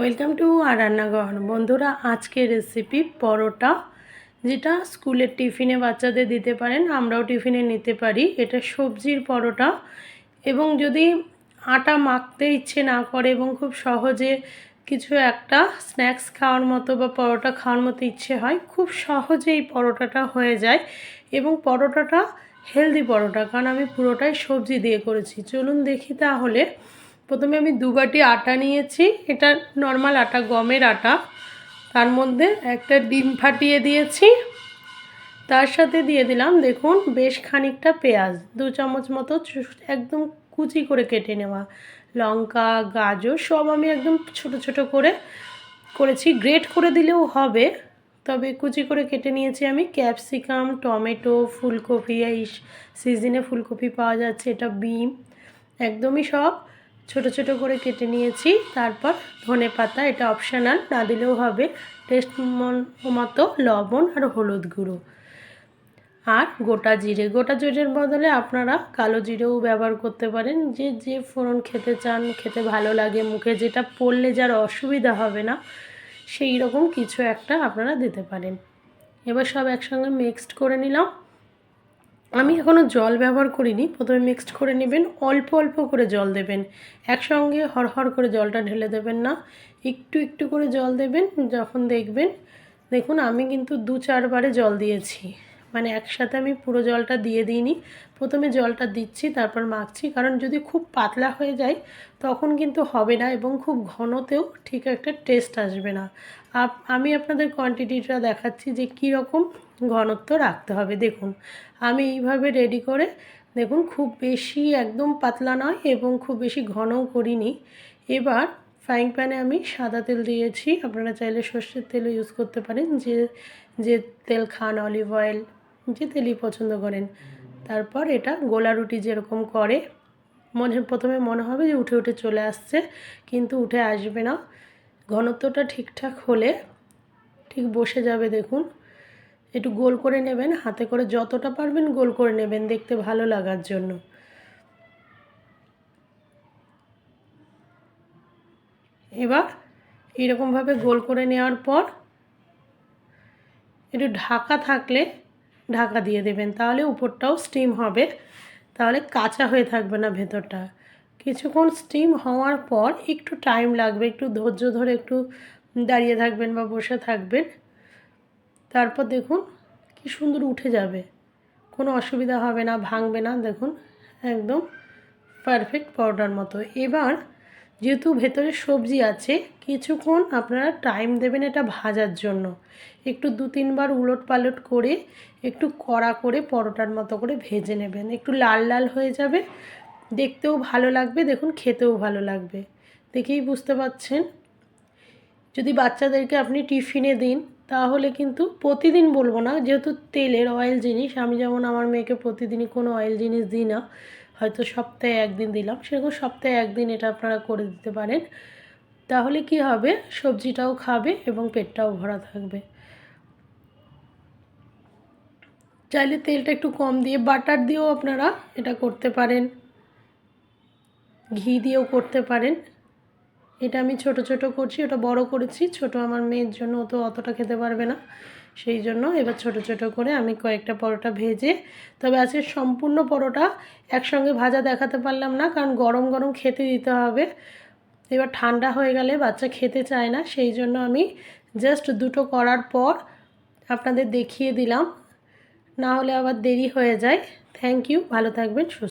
Welcome to আর রান্নাঘর। বন্ধুরা, আজকের রেসিপি পরোটা, যেটা স্কুলের টিফিনে বাচ্চাদের দিতে পারেন, আমরাও টিফিনে নিতে পারি। এটা সবজির পরোটা এবং যদি আটা মাখতে ইচ্ছে না করে এবং খুব সহজে কিছু একটা স্ন্যাক্স খাওয়ার মতো বা পরোটা খাওয়ার মতো ইচ্ছে হয়, খুব সহজে এই পরোটাটা হয়ে যায় এবং পরোটাটা হেলদি পরোটা, কারণ আমি পুরোটাই সবজি দিয়ে করেছি। চলুন দেখি তাহলে প্রথমে আমি দু বাটি আটা নিয়েছি। এটা নর্মাল আটা, গমের আটা। তার মধ্যে একটা ডিম ফাটিয়ে দিয়েছি। তার সাথে দিয়ে দিলাম, দেখুন, বেশ খানিকটা পেঁয়াজ। দু চামচ মতো একদম কুচি করে কেটে নেওয়া। লঙ্কা, গাজর, সব আমি একদম ছোট ছোট করে করেছি। গ্রেট করে দিলেও হবে, তবে কুচি করে কেটে নিয়েছি আমি। ক্যাপসিকাম, টমেটো, ফুলকপি, এই সিজনে ফুলকপি পাওয়া যাচ্ছে, এটা বিম। একদমই সব ছোট ছোট করে কেটে নিয়েছি। তারপর ধনে পাতা, এটা অপশানাল না দিলেও হবে। টেস্ট মতো লবণ আর হলুদ গুঁড়ো। আর গোটা জিরে, গোটা জিরের বদলে আপনারা কালো জিরেও ব্যবহার করতে পারেন। যে যে ফোড়ন খেতে চান, খেতে ভালো লাগে, মুখে যেটা পড়লে যার অসুবিধা হবে না সেই রকম কিছু একটা আপনারা দিতে পারেন। এবার সব একসঙ্গে মিক্সড করে নিলাম। আমি এখনও জল ব্যবহার করিনি। প্রথমে মিক্সড করে নেবেন, অল্প অল্প করে জল দেবেন। একসঙ্গে হরহর করে জলটা ঢেলে দেবেন না। একটু একটু করে জল দেবেন, যখন দেখবেন, দেখুন আমি কিন্তু দু চারবারে জল দিয়েছি। মানে একসাথে আমি পুরো জলটা দিয়ে দিইনি। প্রথমে জলটা দিচ্ছি, তারপর মাখছি। কারণ যদি খুব পাতলা হয়ে যায়, তখন কিন্তু হবে না এবং খুব ঘনতেও ঠিক একটা টেস্ট আসবে না। আমি আপনাদের কোয়ান্টিটিটা দেখাচ্ছি যে কী রকম ঘনত্ব রাখতে হবে। দেখুন, আমি এইভাবে রেডি করে, দেখুন, খুব বেশি একদম পাতলা নয় এবং খুব বেশি ঘনও করিনি। এবার ফ্রাইং প্যানে আমি সাদা তেল দিয়েছি। আপনারা চাইলে সর্ষের তেলও ইউজ করতে পারেন। যে যে তেল খান অলিভ অয়েল যে তেলই পছন্দ করেন। তারপর এটা গোলা রুটি যেরকম করে, মনে, প্রথমে মনে হবে যে উঠে উঠে চলে আসছে, কিন্তু উঠে আসবে না। ঘনত্বটা ঠিকঠাক হলে ঠিক বসে যাবে, দেখুন। একটু গোল করে নেবেন, হাতে করে যতটা পারবেন গোল করে নেবেন, দেখতে ভালো লাগার জন্য। এবার এরকমভাবে গোল করে নেওয়ার পর একটু ঢাকা থাকলে ঢাকা দিয়ে দেবেন, তাহলে উপরটাও স্টিম হবে। তাহলে কাঁচা হয়ে থাকবে না ভেতরটা। কিছুক্ষণ স্টিম হওয়ার পর একটু টাইম লাগবে, একটু ধৈর্য ধরে একটু দাঁড়িয়ে থাকবেন বা বসে থাকবেন। তারপর দেখুন কি সুন্দর উঠে যাবে। কোনো অসুবিধা হবে না, ভাঙবে না, দেখুন একদম পারফেক্ট পাউডার মতো। এবার যেহেতু ভেতরে সবজি আছে, কিছুক্ষণ আপনারা টাইম দেবেন এটা ভাজার জন্য। একটু দু তিনবার উলট পালট করে, একটু কড়া করে পরোটার মতো করে ভেজে নেবেন। একটু লাল লাল হয়ে যাবে, দেখতেও ভালো লাগবে, দেখুন খেতেও ভালো লাগবে। দেখেই বুঝতে পাচ্ছেন? যদি বাচ্চাদেরকে আপনি টিফিনে দিন তাহলে কিন্তু প্রতিদিন বলব না, যেহেতু তেলের অয়েল জিনিস, আমি যেমন আমার মেয়েকে প্রতিদিনই কোনো অয়েল জিনিস দিই না, হয়তো সপ্তাহে একদিন দিলাম, সেরকম সপ্তাহে একদিন এটা আপনারা করে দিতে পারেন। তাহলে কি হবে? সবজিটাও খাবে এবং পেটটাও ভরা থাকবে। চাইলে তেলটা একটু কম দিয়ে বাটার দিয়েও আপনারা এটা করতে পারেন। ঘি দিয়েও করতে পারেন। এটা আমি ছোট ছোট করছি, ওটা বড় করেছি। ছোট আমার মেয়ের জন্য ও তো অতটা খেতে পারবে না। সেই জন্য এবার ছোট ছোট করে আমি কয়েকটা পরোটা ভেজে, তবে আজকে সম্পূর্ণ পরোটা একসঙ্গে ভাজা দেখাতে পারলাম না, কারণ গরম গরম খেতে দিতে হবে। এবার ঠান্ডা হয়ে গেলে বাচ্চা খেতে চায় না, সেই জন্য আমি জাস্ট দুটো করার পর আপনাদের দেখিয়ে দিলাম। না হলে আবার দেরি হয়ে যায়। থ্যাংক ইউ, ভালো থাকবেন, সুস্থ